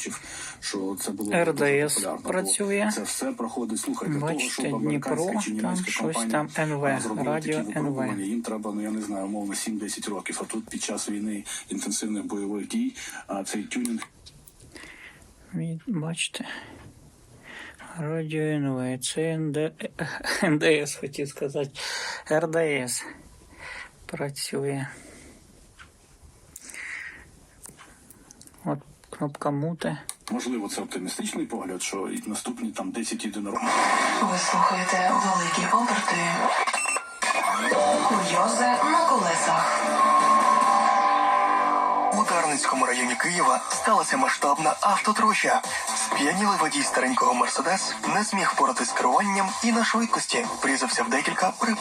озвучив, що це було РДС працює. Це все проходить. Слухайте, Бачите, того, Дніпро, американська чи там німецька щось компанія там НВ, радіо НВ. їм треба, ну я не знаю, умовно 7-10 років. А тут під час війни інтенсивних бойових дій, а цей тюнінг Бачите. Радіо НВ. Це НД... НДС, хотів сказати. РДС працює. Кнопка мути. можливо це оптимістичний погляд, що і наступні там 10 єдинорогів. Ви слухаєте великі оберти. Курйози на колесах. У Дарницькому районі Києва сталася масштабна автотроща. Сп'янілий водій старенького Мерседес не зміг впоратись з керуванням і на швидкості врізався в декілька припаркованих